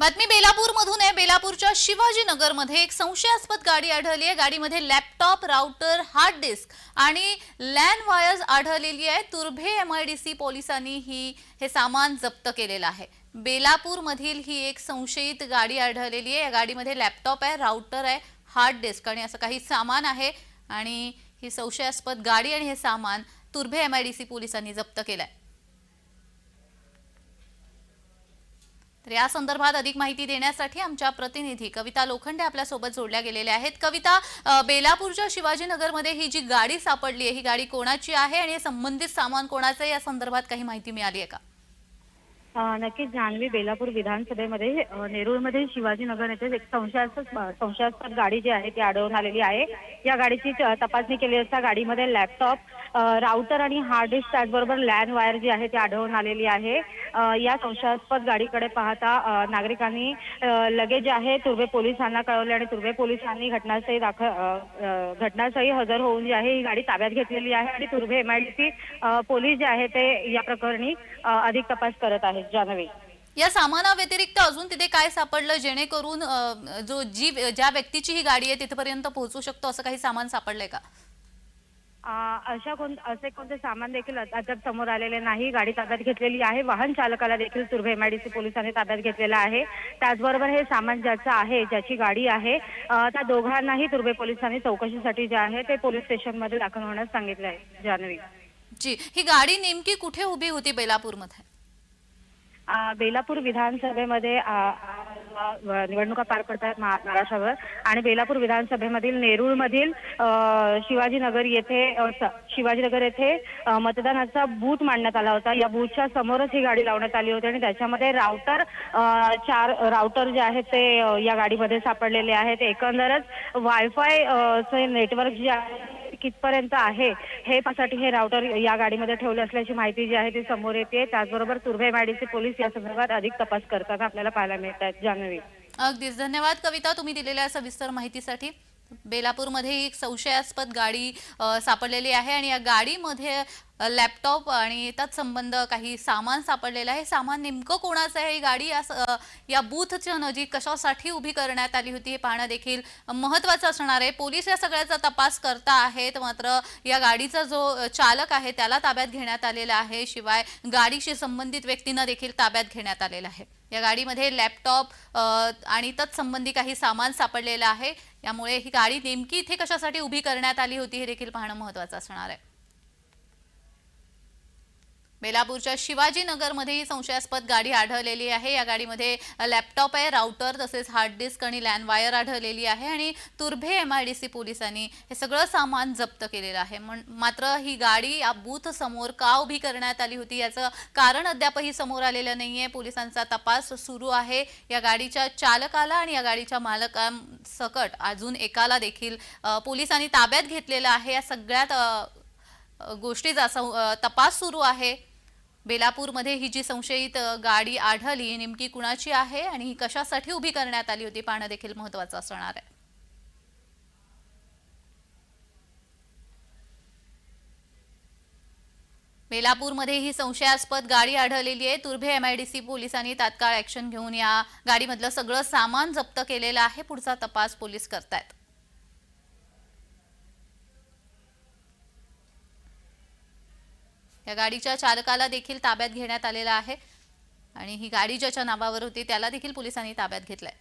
बातमी बेलापूर मधून आहे. बेलापूरच्या शिवाजीनगरमध्ये एक संशयास्पद गाडी आढळली आहे. गाडीमध्ये लॅपटॉप राउटर हार्ड डिस्क आणि लॅन वायर्स आढळलेली आहे. Turbhe M I D C पोलिसांनी ही हे सामान जप्त केलेलं आहे. बेलापूर मधील ही एक संशयित गाडी आढळलेली आहे. या गाडीमध्ये लॅपटॉप आहे राउटर आहे हार्ड डिस्क आणि असं काही सामान आहे. आणि ही संशयास्पद गाडी आणि हे सामान Turbhe M I D C पोलिसांनी जप्त केलं आहे तर या संदर्भात अधिक माहिती देण्यासाठी आमच्या प्रतिनिधी कविता लोखंडे आपल्यासोबत जोडल्या गेलेल्या आहेत. कविता बेलापूरच्या शिवाजीनगरमध्ये ही जी गाडी सापडली आहे ही गाडी कोणाची आहे आणि संबंधित सामान कोणाचं या संदर्भात काही माहिती मिळाली आहे का? नक्कीच जान्हवी बेलापूर विधानसभेमध्ये नेरूळमध्ये शिवाजीनगर येथे एक संशयास्पद संशयास्पद गाडी जी आहे ती आढळून आलेली आहे. या गाडीची तपासणी केली असता गाडीमध्ये लॅपटॉप राऊटर राउटर आणि हार्ड डिस्क त्याचबरोबर लॅन वायर जी आहे ती आढळून आलेली आहे. या संशयास्पद गाडीकडे पाहता नागरिकांनी लगेच जे आहे तुर्वे पोलिसांना कळवले आणि तुर्वे पोलिसांनी घटनास्थळी दाखल घटनास्थळी हजर होऊन जी आहे ही गाडी ताब्यात घेतलेली आहे आणि तुर्भे एमआयडीसी पोलीस जे आहे ते या प्रकरणी अधिक तपास करत आहेत. जान्हवी या सामानाव्यतिरिक्त अजून तिथे काय सापडलं? जेणेकरून अ, जो जी ज्या व्यक्तीची ही गाडी आहे तिथपर्यंत पोहोचू शकतो असं काही सामान सापडलंय का? अशा कोण असे कोणते सामान देखील अद्याप समोर आलेले नाही गाडी ताब्यात घेतलेली आहे वाहन चालकाला देखील तुर्भे एमआयडीसी पोलिसांनी ताब्यात घेतलेला आहे. त्याचबरोबर हे सामान ज्याचं आहे ज्याची गाडी आहे अ, त्या दोघांनाही तुर्भे पोलिसांनी चौकशीसाठी जे आहे ते पोलीस स्टेशनमध्ये दाखल होण्यास सांगितलं आहे जान्हवी. जी ही गाडी नेमकी कुठे उभी होती बेलापूरमध्ये? बेलापूर विधानसभेमध्ये निवडणुका पार पडतात महाराष्ट्रावर. आणि बेलापूर विधानसभेमधील नेरूळमधील मधील शिवाजीनगर येथे शिवाजीनगर येथे मतदानाचा बूथ मांडण्यात आला होता. या बूथच्या समोरच ही गाडी लावण्यात आली होती आणि त्याच्यामध्ये राउटर चार राउटर जे आहेत ते या गाडीमध्ये सापडलेले आहेत. एकंदरच वायफाय चे नेटवर्क जे आहे कितपर्यंत आहे हे पासाठी हे राउटर या गाडीमध्ये ठेवले असल्याची माहिती जी आहे ती समोर येते. त्याचबरोबर तुर्भे माडीचे पोलीस या संदर्भात अधिक तपास करताना आपल्याला पाहायला मिळत आहेत जान्हवी. अगदीच. धन्यवाद कविता तुम्ही दिलेल्या सविस्तर माहितीसाठी. बेलापूरमध्ये एक संशयास्पद गाडी सापडलेली आहे आणि या गाडीमध्ये लॅपटॉप आणि त्यात संबंध काही सामान सापडलेलं आहे. सामान नेमकं कोणाचं आहे? ही गाडी या या बूथच्या नजीक कशासाठी उभी करण्यात आली होती हे पाहणं देखील महत्त्वाचं असणार आहे. पोलीस या सगळ्याचा तपास करता आहेत. मात्र या गाडीचा जो चालक आहे त्याला ताब्यात घेण्यात आलेला आहे. शिवाय गाडीशी संबंधित व्यक्तींना देखील ताब्यात घेण्यात आलेलं आहे. या गाडीमध्ये लॅपटॉप आणि तत्संबंधी काही सामान सापडलेलं आहे. यामुळे ही गाडी नेमकी इथे कशासाठी उभी करण्यात आली होती हे देखील पाहणं महत्त्वाचं असणार आहे. बेलापूरच्या शिवाजीनगरमध्ये ही संशयास्पद गाडी आढळलेली आहे. या गाडीमध्ये लॅपटॉप आहे राउटर तसेच हार्ड डिस्क आणि लॅन वायर आढळलेली आहे आणि Turbhe M I D C पोलिसांनी हे सगळं सामान जप्त केलेलं आहे. मात्र ही गाडी या बूथ समोर का उभी करण्यात आली होती याचं कारण अद्यापही समोर आलेलं नाहीये. पोलिसांचा तपास सुरू आहे. या गाडीच्या चालकाला आणि या गाडीच्या मालकांसकट अजून एकाला देखील पोलिसांनी ताब्यात घेतलेलं आहे. या सगळ्यात गोष्टीचा तपास सुरू आहे. बेलापूरमध्ये ही जी संशयित गाडी आढळली नेमकी कुणाची आहे आणि ही कशासाठी उभी करण्यात आली होती पाहणं देखील महत्वाचं असणार आहे. बेलापूरमध्ये ही संशयास्पद गाडी आढळलेली आहे. तुर्भे एमआयडीसी पोलिसांनी तात्काळ ऍक्शन घेऊन या गाडीमधलं सगळं सामान जप्त केलेलं आहे. पुढचा तपास पोलीस करतायत. या गाडीच्या चालकाला देखील ताब्यात घेण्यात आलेला आहे. आणि ही गाडी ज्याच्या नावावर होती त्याला देखील पोलिसांनी ताब्यात घेतलाय.